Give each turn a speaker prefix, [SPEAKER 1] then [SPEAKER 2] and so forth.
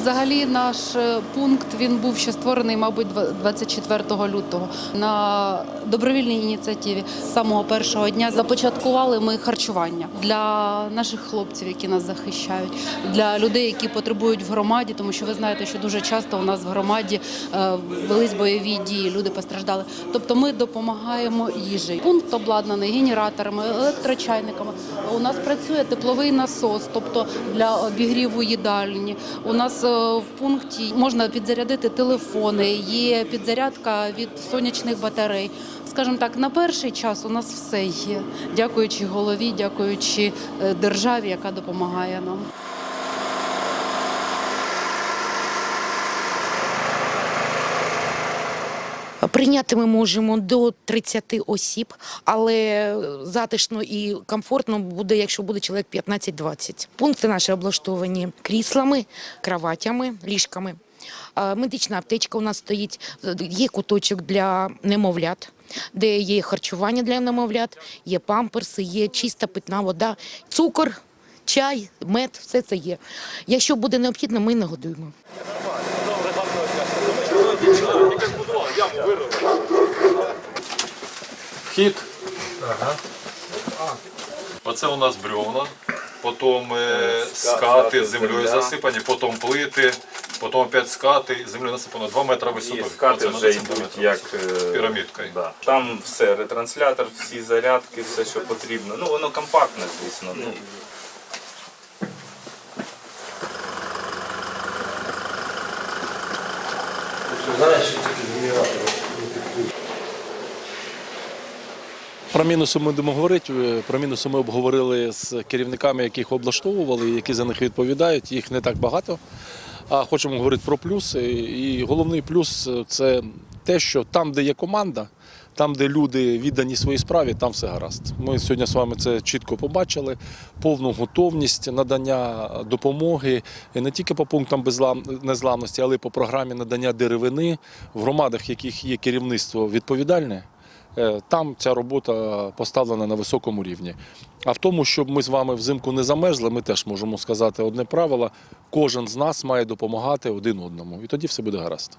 [SPEAKER 1] Взагалі, наш е, пункт він був ще створений, мабуть, два- 24 лютого. На добровільній ініціативі самого першого дня започаткували ми харчування для наших хлопців, які нас захищають, для людей, які потребують в громаді, тому що ви знаєте, що дуже часто у нас в громаді е, велись бойові дії, люди постраждали. Тобто ми допомагаємо їжею. Пункт обладнаний генераторами, електрочайниками. У нас працює тепловий насос, тобто для обігріву їдальні. У нас в пункті можна підзарядити телефони, є підзарядка від сонячних батарей. Скажімо так, на перший час у нас все є, дякуючи голові, дякуючи е, державі, яка допомагає нам.
[SPEAKER 2] Прийняти ми можемо до 30 осіб, але затишно і комфортно буде, якщо буде чоловік 15-20. Пункти наші облаштовані кріслами, кроватями, ліжками. Медична аптечка у нас стоїть, є куточок для немовлят, де є харчування для немовлят, є памперси, є чиста питна вода, цукор, чай, мед, все це є. Якщо буде необхідно, ми нагодуємо.
[SPEAKER 3] Вхід. Оце у нас бревна, потім е, скати з землею засипані, потім плити, потім опять скати, землею насипано 2 метри
[SPEAKER 4] І
[SPEAKER 3] висотою.
[SPEAKER 4] скати
[SPEAKER 3] Оце
[SPEAKER 4] вже йдуть як е,
[SPEAKER 3] пірамідкою.
[SPEAKER 4] Да. Там все, ретранслятор, всі зарядки, все, що потрібно. Ну, воно компактне, звісно. Ну,
[SPEAKER 5] Про мінуси ми будемо говорити. Е, Про мінуси ми обговорили з керівниками, яких облаштовували, які за них відповідають. Їх не так багато. А хочемо говорити про плюси. І головний плюс це те, що там, де є команда, там, де люди віддані своїй справі, там все гаразд. Ми сьогодні з вами це чітко побачили. Повну готовність надання допомоги і не тільки по пунктам безлам- незламності, але й по програмі надання деревини в громадах, яких є керівництво відповідальне. Е, Там ця робота поставлена на високому рівні. А в тому, щоб ми з вами взимку не замерзли, ми теж можемо сказати одне правило: кожен з нас має допомагати один одному, і тоді все буде гаразд.